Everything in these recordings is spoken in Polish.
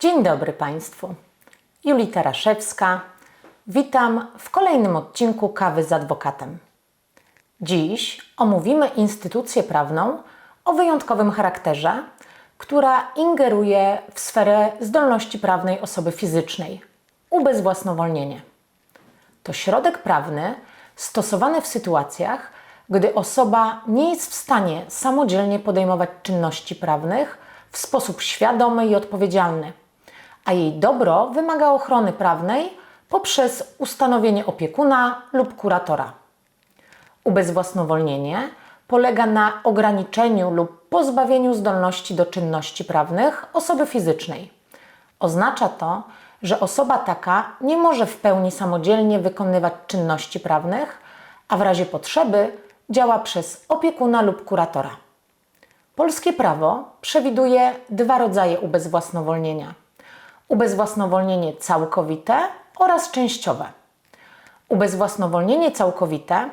Dzień dobry Państwu. Julita Raszewska. Witam w kolejnym odcinku Kawy z adwokatem. Dziś omówimy instytucję prawną o wyjątkowym charakterze, która ingeruje w sferę zdolności prawnej osoby fizycznej ubezwłasnowolnienie. To środek prawny stosowany w sytuacjach, gdy osoba nie jest w stanie samodzielnie podejmować czynności prawnych w sposób świadomy i odpowiedzialny, a jej dobro wymaga ochrony prawnej poprzez ustanowienie opiekuna lub kuratora. Ubezwłasnowolnienie polega na ograniczeniu lub pozbawieniu zdolności do czynności prawnych osoby fizycznej. Oznacza to, że osoba taka nie może w pełni samodzielnie wykonywać czynności prawnych, a w razie potrzeby działa przez opiekuna lub kuratora. Polskie prawo przewiduje dwa rodzaje ubezwłasnowolnienia: ubezwłasnowolnienie całkowite oraz częściowe. Ubezwłasnowolnienie całkowite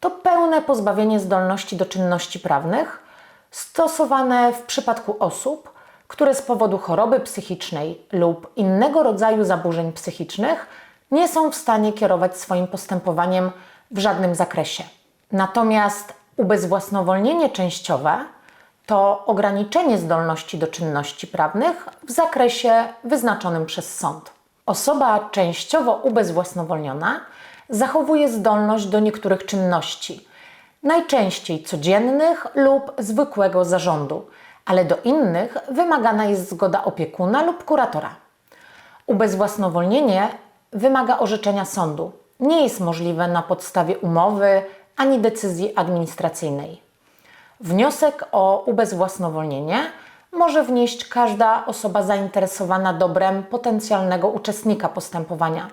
to pełne pozbawienie zdolności do czynności prawnych stosowane w przypadku osób, które z powodu choroby psychicznej lub innego rodzaju zaburzeń psychicznych nie są w stanie kierować swoim postępowaniem w żadnym zakresie. Natomiast ubezwłasnowolnienie częściowe to ograniczenie zdolności do czynności prawnych w zakresie wyznaczonym przez sąd. Osoba częściowo ubezwłasnowolniona zachowuje zdolność do niektórych czynności, najczęściej codziennych lub zwykłego zarządu, ale do innych wymagana jest zgoda opiekuna lub kuratora. Ubezwłasnowolnienie wymaga orzeczenia sądu. Nie jest możliwe na podstawie umowy ani decyzji administracyjnej. Wniosek o ubezwłasnowolnienie może wnieść każda osoba zainteresowana dobrem potencjalnego uczestnika postępowania,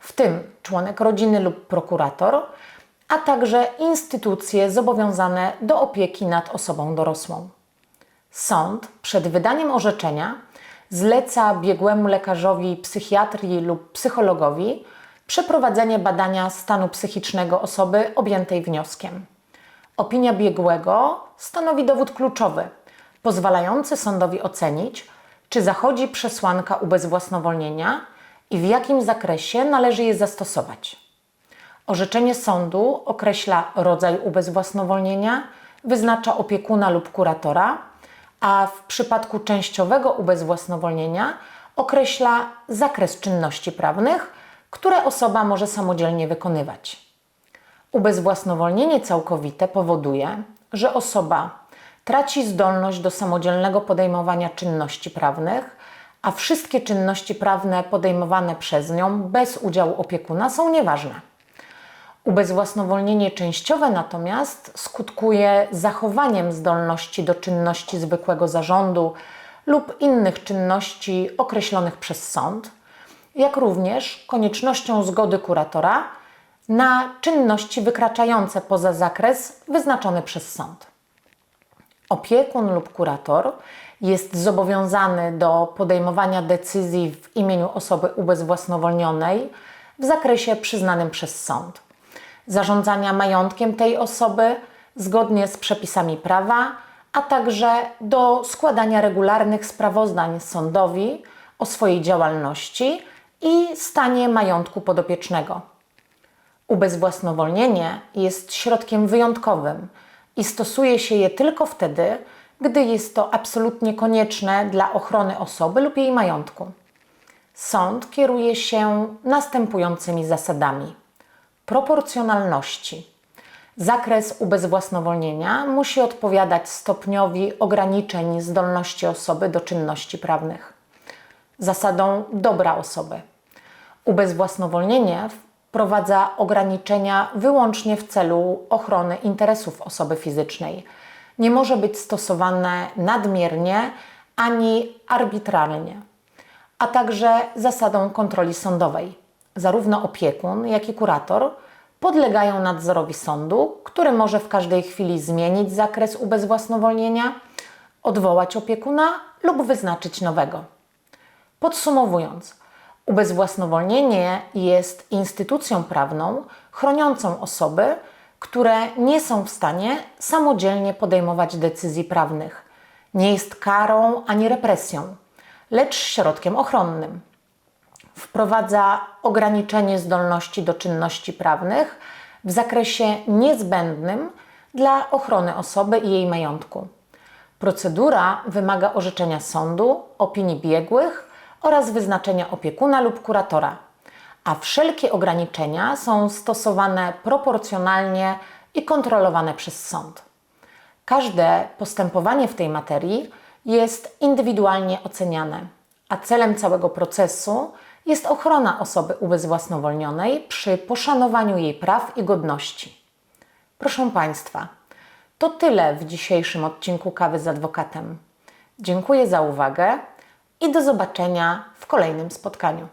w tym członek rodziny lub prokurator, a także instytucje zobowiązane do opieki nad osobą dorosłą. Sąd przed wydaniem orzeczenia zleca biegłemu lekarzowi psychiatrii lub psychologowi przeprowadzenie badania stanu psychicznego osoby objętej wnioskiem. Opinia biegłego stanowi dowód kluczowy, pozwalający sądowi ocenić, czy zachodzi przesłanka ubezwłasnowolnienia i w jakim zakresie należy je zastosować. Orzeczenie sądu określa rodzaj ubezwłasnowolnienia, wyznacza opiekuna lub kuratora, a w przypadku częściowego ubezwłasnowolnienia określa zakres czynności prawnych, które osoba może samodzielnie wykonywać. Ubezwłasnowolnienie całkowite powoduje, że osoba traci zdolność do samodzielnego podejmowania czynności prawnych, a wszystkie czynności prawne podejmowane przez nią bez udziału opiekuna są nieważne. Ubezwłasnowolnienie częściowe natomiast skutkuje zachowaniem zdolności do czynności zwykłego zarządu lub innych czynności określonych przez sąd, jak również koniecznością zgody kuratora na czynności wykraczające poza zakres wyznaczony przez sąd. Opiekun lub kurator jest zobowiązany do podejmowania decyzji w imieniu osoby ubezwłasnowolnionej w zakresie przyznanym przez sąd, zarządzania majątkiem tej osoby zgodnie z przepisami prawa, a także do składania regularnych sprawozdań sądowi o swojej działalności i stanie majątku podopiecznego. Ubezwłasnowolnienie jest środkiem wyjątkowym i stosuje się je tylko wtedy, gdy jest to absolutnie konieczne dla ochrony osoby lub jej majątku. Sąd kieruje się następującymi zasadami: proporcjonalności. Zakres ubezwłasnowolnienia musi odpowiadać stopniowi ograniczeń zdolności osoby do czynności prawnych. Zasadą dobra osoby. Ubezwłasnowolnienie wprowadza ograniczenia wyłącznie w celu ochrony interesów osoby fizycznej. Nie może być stosowane nadmiernie ani arbitralnie, a także zasadą kontroli sądowej. Zarówno opiekun, jak i kurator podlegają nadzorowi sądu, który może w każdej chwili zmienić zakres ubezwłasnowolnienia, odwołać opiekuna lub wyznaczyć nowego. Podsumowując, Ubezwłasnowolnienie jest instytucją prawną chroniącą osoby, które nie są w stanie samodzielnie podejmować decyzji prawnych. Nie jest karą ani represją. lecz środkiem ochronnym. Wprowadza ograniczenie zdolności do czynności prawnych w zakresie niezbędnym dla ochrony osoby i jej majątku. Procedura wymaga orzeczenia sądu, opinii biegłych oraz wyznaczenia opiekuna lub kuratora, a wszelkie ograniczenia są stosowane proporcjonalnie i kontrolowane przez sąd. Każde postępowanie w tej materii jest indywidualnie oceniane, a celem całego procesu jest ochrona osoby ubezwłasnowolnionej przy poszanowaniu jej praw i godności. Proszę Państwa, to tyle w dzisiejszym odcinku Kawy z Adwokatem. Dziękuję za uwagę i do zobaczenia w kolejnym spotkaniu.